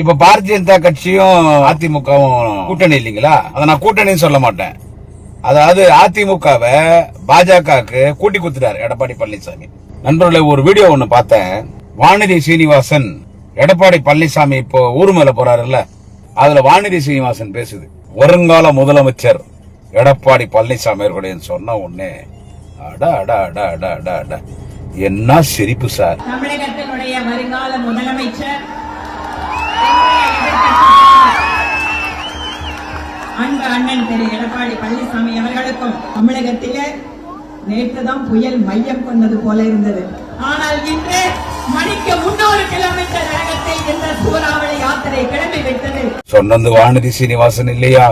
இப்ப பாரதிய ஜனதா கட்சியும் அதிமுகவும் கூட்டணி இல்லைங்களா? அதை நான் கூட்டணின்னு சொல்ல மாட்டேன். அதாவது அதிமுகவை பாஜகவுக்கு கூட்டி கொடுத்துட்டாரு எடப்பாடி பழனிசாமி. நண்பர்களே ஒரு வீடியோ ஒண்ணு பார்த்தேன். வானதி சீனிவாசன் எடப்பாடி பழனிசாமி இப்போ ஊர் மேல போறாருல்ல? அதுல வானதி சீனிவாசன் பேசுது. வருங்கால முதலமைச்சர் எடப்பாடி பழனிசாமி அவர்களுடைய சொன்ன உடனே அடா அடா அடா அடா அடா அடா. என்ன சிரிப்பு சார். தமிழகத்தினுடைய வருங்கால முதலமைச்சர் அன்பு அண்ணன் திரு எடப்பாடி பழனிசாமி அவர்களுக்கும் தமிழகத்திலே நேற்றுதான் புயல் மையம் கொண்டது போல இருந்தது. ஆனால் இன்று மணிக்கு முன்னூறு கிலோமீட்டர் வேகத்தில் இந்த சூறாவளி யாத்திரை கிளம்பி விட்டது. சொன்னது வானதி சீனிவாசன் இல்லையா?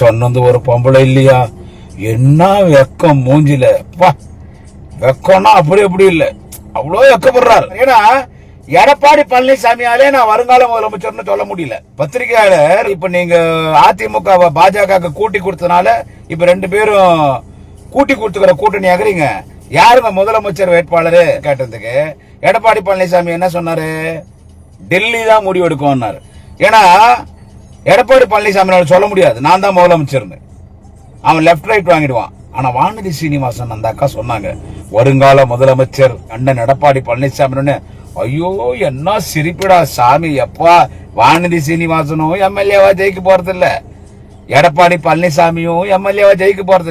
சொன்னது ஒரு பொம்பளை இல்லையா? என்ன வெக்கம் மூஞ்சில. பா வெக்கம்னா அப்படி அப்படி இல்ல. அவ்வளோ வெக்கப்படுறாரு. ஏன்னா எடப்பாடி பழனிசாமியாலே நான் வருங்கால முதலமைச்சர்னு சொல்ல முடியல. பத்திரிகையாளர் இப்ப நீங்க அதிமுக பாஜக கூட்டி கொடுத்தனால இப்ப ரெண்டு பேரும் கூட்டி கொடுத்துக்கிற கூட்டணி ஆகுறீங்க. யாருங்க முதலமைச்சர் வேட்பாளர்? கேட்டதுக்கு எடப்பாடி பழனிசாமி என்ன சொன்னாரு? டெல்லி தான் முடிவெடுக்கும்னாரு ஏன்னா எடப்பாடி பழனிசாமி சொல்ல முடியாது. நான் தான் முதலமைச்சர்னு. அவன் லெஃப்ட் ரைட் வாங்கிடுவான். ஆனா வானதி சீனிவாசன் அந்த அக்கா சொன்னாங்க வருங்கால முதலமைச்சர் அண்ணன் எடப்பாடி பழனிசாமி ஐயோ என்ன சிரிப்பிடா சாமி. எப்பா வானதி சீனிவாசனும் எம்எல்ஏவா ஜெயிக்க போறது இல்ல எடப்பாடி பழனிசாமியும் எம்எல்ஏவா ஜெயிக்க போறது